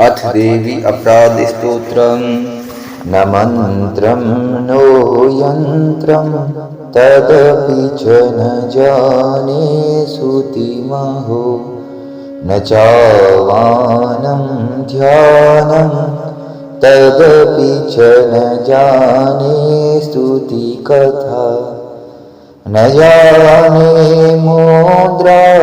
अथ देवी अपराधस्तोत्रम् न मन्त्रं नो यन्त्रं, तदपि च न जाने श्रुतिमहो। न चावानं ध्यानं, तदपि च न जाने स्तुतिकथा न जाने मुद्रास्ते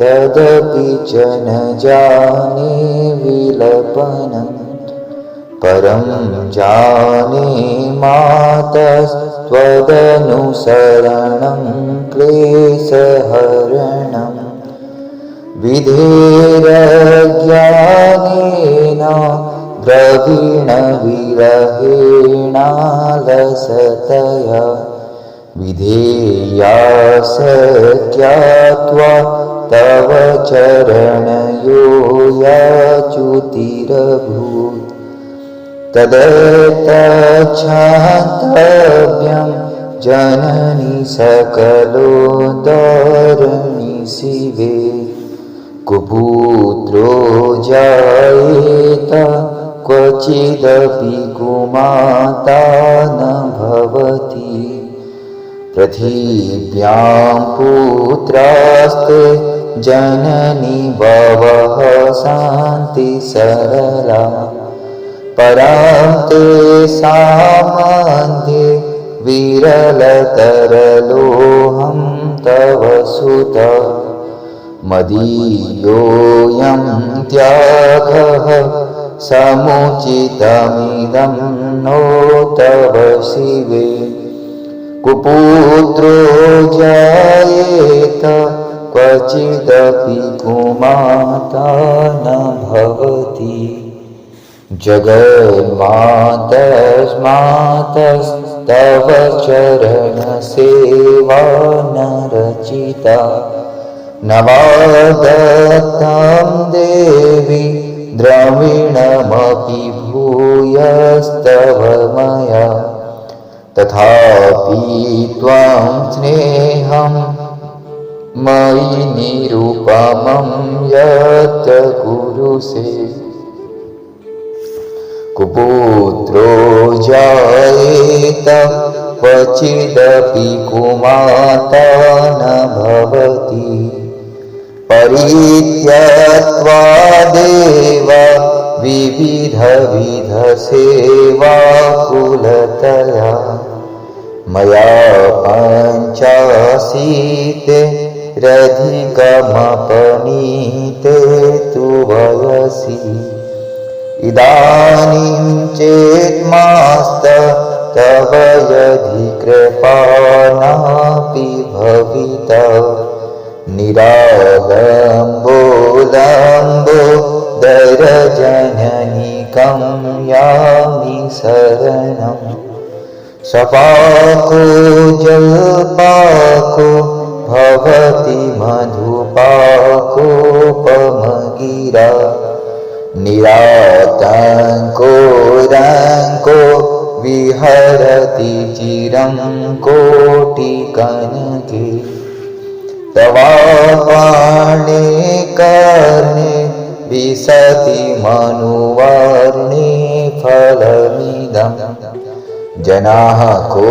तदपि च न जाने विलपनम् परं जाने मातस्त्वदनुसरणं क्लेशहरणम् विधेरज्ञानेन द्रवीणविरहेणालसतया। विधेया सत्यात्वा तव चरणयो याच्युतिरभूत् तदतच्छान्तव्यं जननि सकलोदरणि शिवे। कुपुत्रो जायेत क्वचिदपि कुमाता न भवति। पृथिव्यां पुत्रास्ते जननि बवः शान्ति सरला। परां ते सामन्ध्ये विरलतरलोहं तव सुत। मदीयोऽयं त्यागः समुचितमिदं नो तव शिवे। कुपुत्रो जायेत क्वचिदपि कुमाता न भवति। जगन्मातस्मातस्तव चरणसेवा न रचिता न वा दत्तं देवि द्रविणमपि भूयस्तव मया तथापि त्वं स्नेहं मयि निरुपमं यत् कुरुषे कुपुत्रो जायेत क्वचिदपि कुमाता न भवति। परित्यक्त्वा देव विविधविधसेवा कुलतया। मया पञ्चाशीते रधिकमपनीते तु वयसि। इदानीं यदि कृपाणापि भविता। निरालम्बोलम्बो दरजननिकं यामि शरणम् सपाको जल्पाको भवति मधुपाकोपमगिरा। निरातङ्को रङ्को विहरति चिरं कोटिकनके। तवापाणे कर्णे विशति मनुवर्णे फलमिदम् जनाः को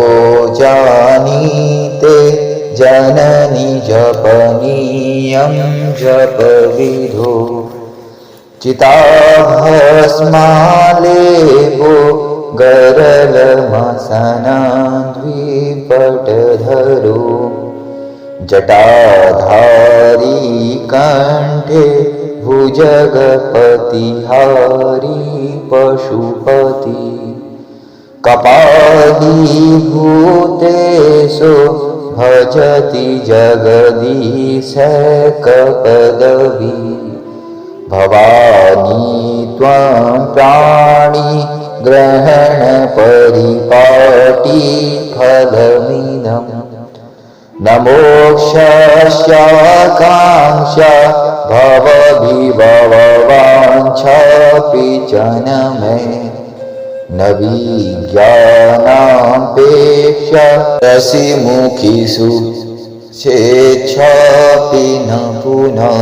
जपनीयं जपविधो चिताभस्मालेपो गरलमसनाद्विपटधरो। जटाधारी कण्ठे भुजगपतिहारी पशुपति। कपालीभूतेषु भजति जगदीश कपदवी भवानी त्वं प्राणि ग्रहणपरिपाटी फलमिदम्। न मोक्षस्याकाङ्क्षा भवविभववाञ्छापि च न मे न विज्ञानापेक्षा रसिमुखिषु चेच्छापि न पुनः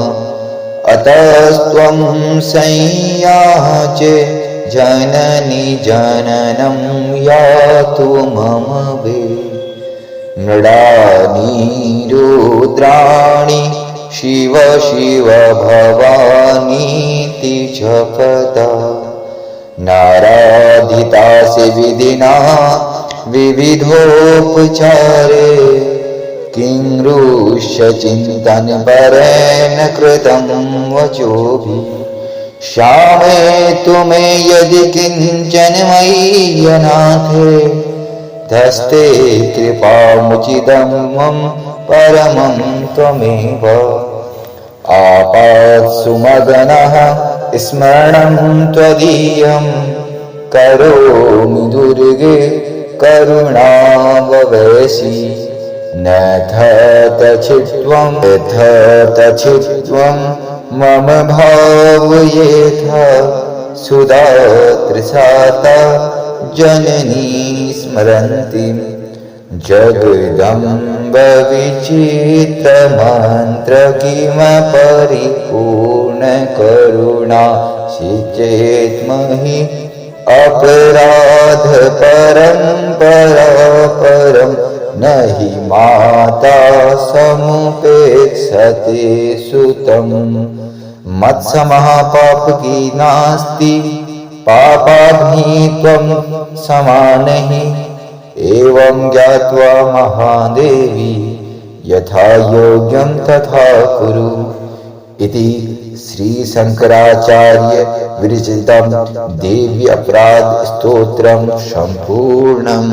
अतस्त्वं संयाचे जननि जननं यातु मम वे। मृडानि रुद्राणि शिव शिव भवानीति जपदा नाराधितासि विधिना विविधोपचारे किं चिन्तनपरेण कृतं वचोभिः। श्यामे तु मे यदि किञ्चन मय्यनाथे धस्ते कृपामुचितं मम परमं त्वमेव। आपात्सु मदनः स्मरणं त्वदीयं करोमि दुर्गे करुणाववेसि न तचित्वं यथ तचित्वं मम भावयेथ। सुदातृसाता जननी स्मरन्ति जगदम्बविचित्रमन्त्र किमपरिपूर्णकरुणा चेत्महि अपराधपरम्परापरं न हि माता समुपेक्षते सुतं मत्समः पापकी नास्ति पापाग्नि त्वं समानहि। एवं ज्ञात्वा महादेवी यथा योग्यं तथा कुरु इति श्रीशङ्कराचार्य विरचितं देवी अपराधस्तोत्रं सम्पूर्णम्।